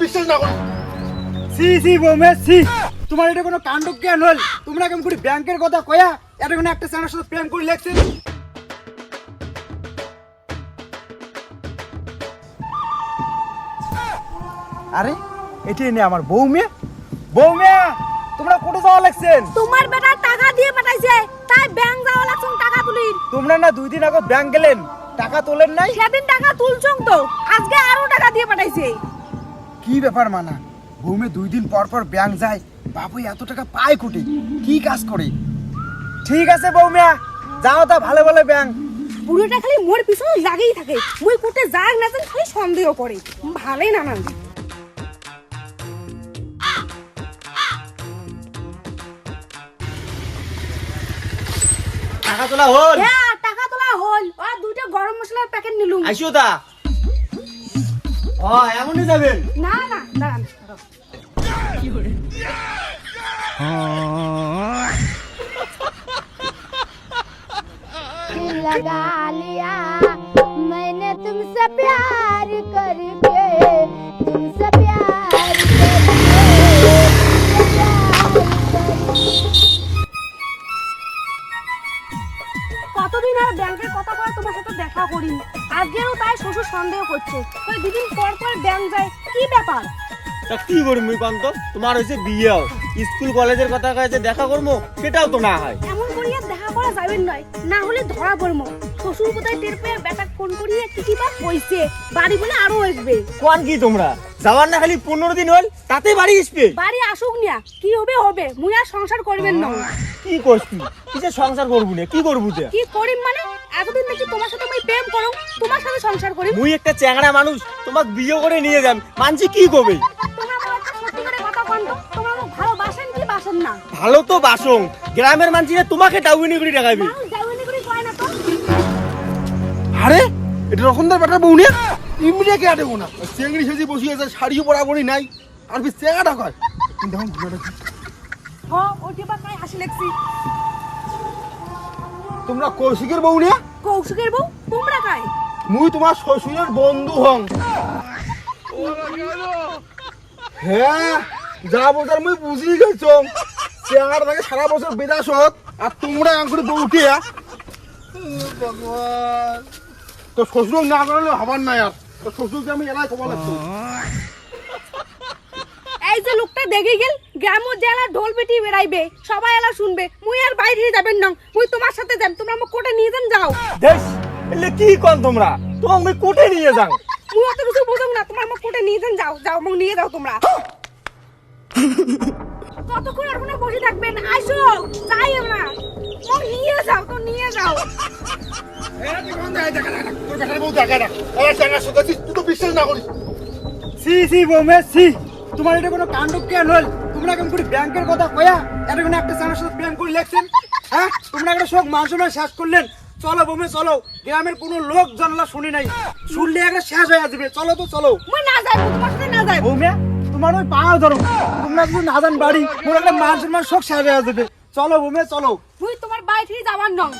বিশ্বাস না করি সি সি বৌমে সি। তোমার এটা কোনো কাণ্ড জ্ঞান হল? তোমরা কেমন করে ব্যাংকের কথা কয়া এটা কোনো একটা চ্যানেলের সাথে প্রেম করে লেখছেন আরে এটি নে আমার বউ মেয়ে? বউ মেয়ে যাওয়া লাগছেন? তোমার বেটা টাকা দিয়ে পাঠাইছে তাই ব্যাংক যাওয়া টাকা তুলির। তোমরা না দুই দিন আগে ব্যাংক গেলেন? টাকা তোলেন নাই? সেদিন টাকা তুলছং তো আজকে আরও টাকা দিয়ে পাঠাইছে। কি ব্যাপার মানা? দুই দিন পর পর ব্যাংক যায় বাবু এত টাকা পায় কোটে কি কাজ করে? ঠিক আছে বৌমিয়া যাও তা ভালো ভালো ব্যাংক বুড়োটা খালি মোর পিছনে লাগেই থাকে মুই কোটে যাক না খালি সন্দেহ করে। ভালোই নানান টাকা তোলা হল হ্যাঁ টাকা তোলা হল আর দুইটা গরম মশলার প্যাকেট নিলুম আইসো তা ও এমনই যাবেন না না দাঁড়ান दिल लगा लिया मैंने तुमसे प्यार करके কতদিন আর ব্যাংকের কথা বলে তোমার সাথে দেখা করি আজকেও তাই শ্বশুর সন্দেহ করছে। ওই দুদিন পর পর ব্যাংক যায়। কি ব্যাপার? তা কি করি মুই কান্ত তোমার হয়েছে বিয়েও স্কুল কলেজের কথা কয়েছে দেখা করব? সেটাও তো না হয়। এমন করা যাবে নয়। না হলে ধরা পড়মো। শ্বশুর কোথায় টের পেয়ে বেটা ফোন করিয়ে কি কি বা কইছে। বাড়ি বলে আরও আসবে কোন কি তোমরা? যাওয়ার না খালি পনেরো দিন হল তাতে বাড়ি আসবে। বাড়ি আসুক নিয়া কি হবে হবে মুই আর সংসার করবেন না। কি করছি কিসে সংসার করব না? কি করব তে? কি করিম মানে? এতদিন দেখি তোমার সাথে আমি প্রেম করো তোমার সাথে সংসার করি মুই একটা চ্যাংড়া মানুষ তোমাক বিয়ে করে নিয়ে যাম। মানছি কি করবে? বাসেন না। ভালো তো বাসং গ্রামের মানছিরা তোমাকে টাউনি করে করে তো? আরে এটা রকমদার বেটার বউ নিয়ে ইমডিয়া কে আটে না চেংড়ি সেজে বসে আছে শাড়িও পরাবনি নাই আর বি চেঙ্গাটা কয়। কিন্তু এখন ঘুরে কাই হাসি লাগছি। তোমরা কৌশিকের বউ নিয়ে? কৌশিকের বউ? তোমরা কাই? মুই তোমার শ্বশুরের বন্ধু হং। হ্যাঁ যা বোঝার মুই বুঝি গেছ থাকে সারা বছর বিদাস হোক আর তোমরা আঙ্কুরে বউ উঠিয়া। ভগবান তো শ্বশুর না করলে হবার নাই আর। তো শ্বশুরকে আমি এলাই খবর লাগতো এই যে লোকটা দেখে গেল গ্রাম জেলা ঢোল পিটি বেড়াইবে সবাই এলা শুনবে। মুই আর বাইরে যাবেন না। মুই তোমার সাথে যাম। তোমরা আমাকে কোটে নিয়ে যান যাও। দেশ এলে কি কন তোমরা? তোমাক মুই কোটে নিয়ে যাও মুই অত কিছু বুঝুম না। তোমার আমাকে কোটে নিয়ে যান যাও। যাও আমাকে নিয়ে যাও তোমরা। কতক্ষণ আর ওখানে বসে থাকবেন আসো যাই না ও নিয়ে যাও তো নিয়ে যাও। সি সি বৌমে সি তোমার এটা কোনো কাণ্ড জ্ঞান হল? তোমরা কেমন করে ব্যাংকের কথা কয়া? এটা কোনো একটা চ্যানেলের সাথে প্রেম করে লেখছেন? হ্যাঁ? তোমরা একটা শোক মান শেষ করলেন? চলো বৌমে চলো। গ্রামের কোনো লোক জানলা শুনি নাই। শুনলে একটা শেষ হয়ে যাবে চলো তো চলো। না যাই তোমার সাথে না যাই বৌমে তোমার ওই পাও ধরো। তোমরা কিছু না জান বাড়ি, মোর একটা মান সম্মান সব শেষ হয়ে চলো বৌমে, চলো। তুই তোমার বাড়ি থেকে যাওয়ার নং